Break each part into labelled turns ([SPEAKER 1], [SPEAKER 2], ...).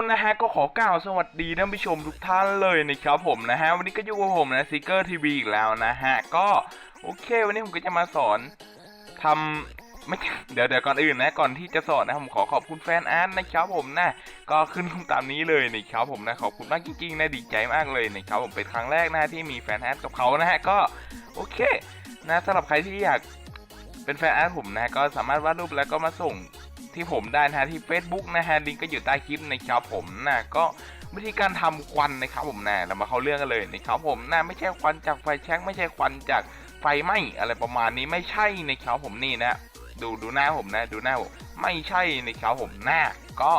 [SPEAKER 1] ะก็ขอกล่าวสวัสดีท่านผู้ชมทุกท่านเลยนะครับผมนะฮะวันนี้ก็อยู่กับผมนะซิกเกอร์ทีวีอีกแล้วนะฮะก็โอเค วันนี้ผมก็จะมาสอนทำไม่เดี๋ยวเดี๋ยวก่อนอื่นนะก่อนที่จะสอนนะผมขอขอบคุณแฟนอาร์ตนะครับผมนะก็ขึ้นตามนี้เลยนะครับผมนะขอบคุณมากจริงๆนะดีใจมากเลยนะครับผมเป็นครั้งแรกนะที่มีแฟนอาร์ตกับเขานะฮะก็โอเคนะสำหรับใครที่อยากเป็นแฟนอาร์ตผมนะก็สามารถวาดรูปแล้วก็มาส่ง ที่ผมได้นะฮะที่ Facebook นะฮะลิงก์ก็อยู่ใต้คลิปนะครับผมนะก็วิธีการทำควันนะครับผมนะเรามาเข้าเรื่องกันเลยนะครับผมนะไม่ใช่ควันจากไฟแช็กไม่ใช่ควันจากไฟไหม้อะไรประมาณนี้ไม่ใช่นะครับผมนี่นะ ดูดูหน้าผมนะ ดูหน้าผมไม่ใช่นะครับผมหน้าก็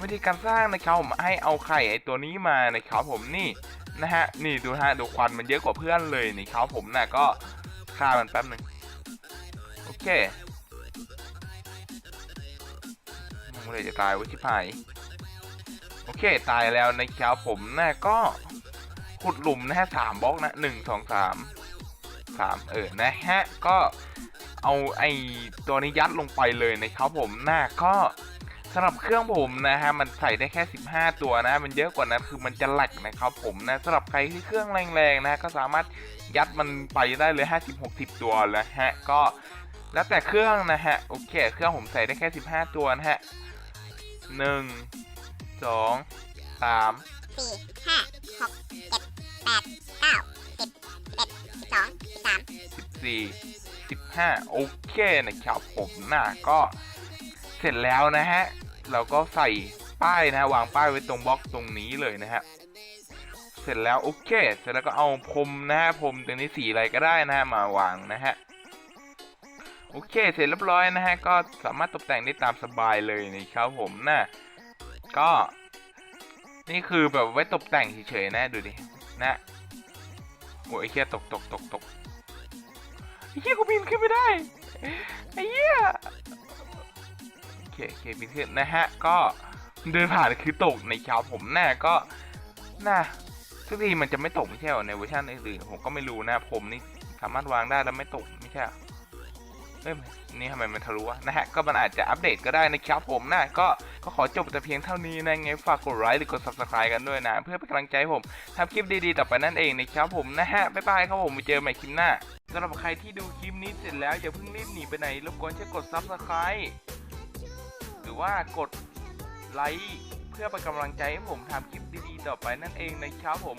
[SPEAKER 1] วิธีการสร้างนะครับผมให้เอาไข่ไอตัวนี้มานะครับผมนี่นะฮะนี่ดูฮะดูควันมันเยอะกว่าเพื่อนเลยนะครับผมนะก็ฆ่ามันแป๊บหนึ่งโอเค มื่อไรจะตายวะชิบหายโอเค ตายแล้วในะครับผมนะก็ขุดหลุมนะฮะสามบล็อกนะหนึ่งสองสามสามเออนะฮะก็เอาไอตัวนี้ยัดลงไปเลยนะครับผมนะก็สำหรับเครื่องผมนะฮะมันใส่ได้แค่ 15 ตัวนะ มันเยอะกว่านั้นคือมันจะหลักนะครับผมนะสำหรับใครที่เครื่องแรงๆนะก็สามารถยัดมันไปได้เลย 50-60 ตัวแล้วฮะก็แล้วแต่เครื่องนะฮะโอเค เครื่องผมใส่ได้แค่ 15 ตัวนะฮะ หนึ่งสองสาม
[SPEAKER 2] สี่ห้าหกเจ็ดแปดเก้าสิบสิบเอ็ดสิบสองสิบสาม
[SPEAKER 1] สิบสี่สิบห้าโอเคนะครับผมนะก็เสร็จแล้วนะฮะ เราก็ใส่ป้ายนะฮะวางป้ายไว้ตรงบล็อกตรงนี้เลยนะฮะเสร็จแล้วโอเค เสร็จแล้วก็เอาพรมนะฮะพรมตรงนี้สีอะไรก็ได้นะฮะมาวางนะฮะ โอเค เสร็จเรียบร้อยนะฮะ ก็สามารถตกแต่งได้ตามสบายเลยนะครับผมนะก็ นี่คือแบบไว้ตกแต่งเฉยๆนะดูดิ นะโอ้ยไอ้เหี้ยตกตกตกตกไอ้เหี้ยกูบินขึ้นไม่ได้ ไอ้เหี้ยโอเคโอเคบินขึ้นนะฮะ ก็เดินผ่านคือตกในเช้าผมน่ะก็น่ะทุกทีมันจะไม่ตกไม่ใช่หรอในเวอร์ชันอื่นๆผมก็ไม่รู้นะ ผมนี่สามารถวางได้แล้วไม่ตกไม่ใช่ เอ้ยนี่ทำไมมันทะลุวะนะฮะ ก็มันอาจจะอัปเดตก็ได้นะครับผมนะ ก็ก็ขอจบแต่เพียงเท่านี้นะไงฝากกดไลค์หรือกด subscribe กันด้วยนะ เพื่อเป็นกำลังใจผมทำคลิปดีๆต่อไปนั่นเองนะครับผมนะฮะ บ๊ายบายครับผมไปเจอใหม่คลิปหน้าสำหรับใครที่ดูคลิปนี้เสร็จแล้วอย่าเพิ่งรีบหนีไปไหนรบกวนช่วยกด subscribe หรือว่ากดไลค์เพื่อเป็นกำลังใจให้ผมทำคลิปดีๆต่อไปนั่นเองนะครับผม